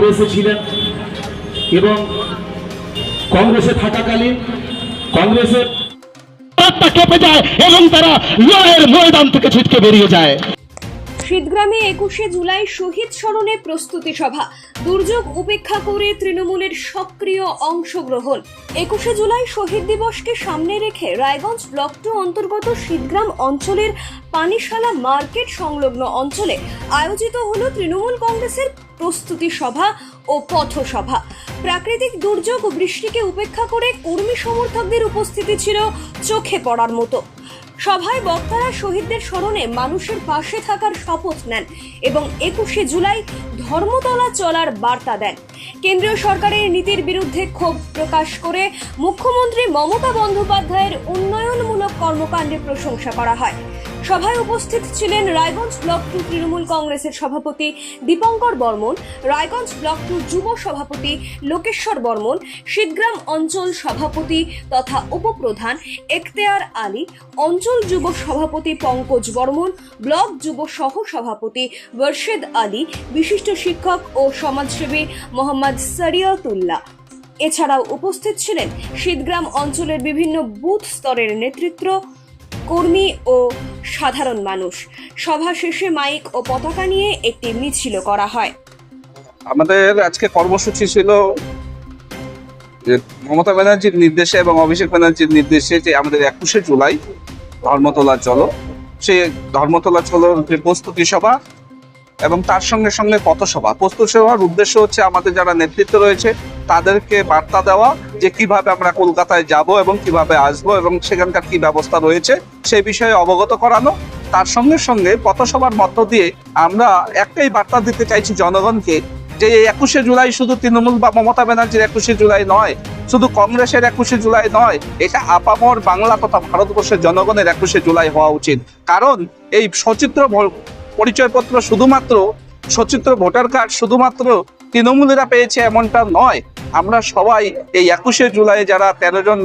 কংগ্রেসে ছিলেন এবং কংগ্রেসে থাকাকালীন কংগ্রেসের কেঁপে যায় এবং তারা লড়াইয়ের ময়দান থেকে ছিটকে বেরিয়ে যায়। শীতগ্রামে একুশে জুলাই শহীদ স্মরণে প্রস্তুতি সভা। দুর্যোগ উপেক্ষা করে তৃণমূলের সক্রিয় অংশগ্রহণ। একুশে জুলাই শহীদ দিবসকে সামনে রেখে রায়গঞ্জ ব্লক টু অন্তর্গত শীতগ্রাম অঞ্চলের পানিশালা মার্কেট সংলগ্ন অঞ্চলে আয়োজিত হল তৃণমূল কংগ্রেসের প্রস্তুতি সভা ও পথসভা। প্রাকৃতিক দুর্যোগ ও বৃষ্টিকে উপেক্ষা করে কর্মী সমর্থকদের উপস্থিতি ছিল চোখে পড়ার মতো। সভায় বক্তারা শহীদদের স্মরণে মানুষের পাশে থাকার শপথ নেন এবং একুশে জুলাই ধর্মতলা চলার বার্তা দেন। কেন্দ্রীয় সরকারের নীতির বিরুদ্ধে ক্ষোভ প্রকাশ করে মুখ্যমন্ত্রী মমতা বন্দ্যোপাধ্যায়ের উন্নয়নমূলক কর্মকাণ্ডে প্রশংসা করা হয়। সভায় উপস্থিত ছিলেন রায়গঞ্জ ব্লক টু তৃণমূল কংগ্রেসের সভাপতি দীপঙ্কর বর্মন, রায়গঞ্জ ব্লক টু যুব সভাপতি লোকেশ্বর বর্মন, শীতগ্রাম অঞ্চল সভাপতি তথা উপপ্রধান এখতেয়ার আলী, অঞ্চল যুব সভাপতি পঙ্কজ বর্মন, ব্লক যুব সহ সভাপতি বর্শেদ আলী, বিশিষ্ট শিক্ষক ও সমাজসেবী মোহাম্মদ সারিয়তুল্লাহ। এছাড়াও উপস্থিত ছিলেন শীতগ্রাম অঞ্চলের বিভিন্ন বুথ স্তরের নেতৃত্ব কর্মী ও সাধারণ মানুষ। সভা শেষে মাইক ও পতাকা নিয়ে একটি মিছিল করা হয়। আমাদের আজকে কর্মসূচি ছিল যে মমতা ব্যানার্জির নির্দেশে এবং অভিষেক ব্যানার্জির নির্দেশে যে আমাদের একুশে জুলাই ধর্মতলা চলো সে ধর্মতলা চলোর যে প্রস্তুতি সভা এবং তার সঙ্গে সঙ্গে পথসভা। প্রস্তুতি সভার উদ্দেশ্য হচ্ছে আমাদের যারা নেতৃত্ব রয়েছে তাদেরকে বার্তা দেওয়া যে কীভাবে আমরা কলকাতায় যাব এবং কীভাবে আসব এবং সেখানকার কি ব্যবস্থা রয়েছে সেই বিষয়ে অবগত করানো। তার সঙ্গে সঙ্গে পথসভার মধ্য দিয়ে আমরা একটাই বার্তা দিতে চাইছি জনগণকে যে একুশে জুলাই শুধু তৃণমূল বা মমতা ব্যানার্জির একুশে জুলাই নয়, শুধু কংগ্রেসের একুশে জুলাই নয়, এটা আপামর বাংলা তথা ভারতবর্ষের জনগণের একুশে জুলাই হওয়া উচিত। কারণ এই সচিত্র পরিচয়পত্র শুধুমাত্র সচিত্র ভোটার কার্ড শুধুমাত্র তৃণমূলেরা পেয়েছে এমনটা নয় আমরা সবাই এই একুশে জুলাই যারা তেরো জন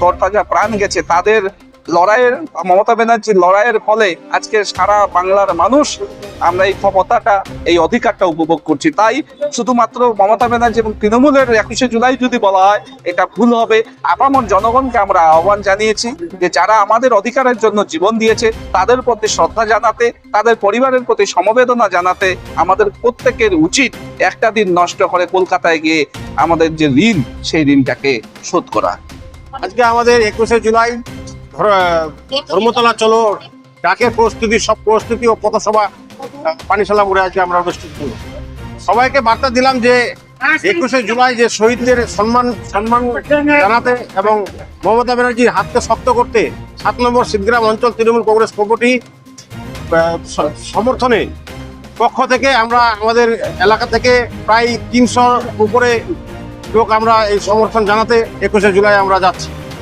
তরতাজা প্রাণ গেছে তাদের লড়াইয়ের, মমতা ব্যানার্জির লড়াইয়ের ফলে আজকে সারা বাংলার মানুষ আমরা এই ক্ষমতাটা, এই অধিকারটা উপভোগ করছি। তাই শুধুমাত্র মমতা ব্যানার্জি এবং তৃণমূলের একুশে জুলাই যদি বলা হয়, এটা ভুল হবে। আপামর জনগণকে আমরা আহ্বান জানিয়েছি যে যারা আমাদের অধিকারের জন্য জীবন দিয়েছে, তাদের প্রতি শ্রদ্ধা জানাতে, তাদের পরিবারের প্রতি সমবেদনা জানাতে আমাদের প্রত্যেকের উচিত একটা দিন নষ্ট করে কলকাতায় গিয়ে আমাদের যে ঋণ, সেই ঋণটাকে শোধ করা। আজকে আমাদের একুশে জুলাই ধর্মতলা চলো, ডাকের প্রস্তুতি, সব প্রস্তুতি ও পথসভা পানিশালা মোড়ে আজকে আমরা অনুষ্ঠিত সবাইকে বার্তা দিলাম যে একুশে জুলাই যে শহীদদের সম্মান সম্মান জানাতে এবং মমতা ব্যানার্জির হাতকে শক্ত করতে সাত নম্বর সিদ্ধগ্রাম অঞ্চল তৃণমূল কংগ্রেস কমিটি সমর্থনে পক্ষ থেকে আমরা আমাদের এলাকা থেকে প্রায় তিনশো উপরে লোক আমরা এই সমর্থন জানাতে একুশে জুলাই আমরা যাচ্ছি।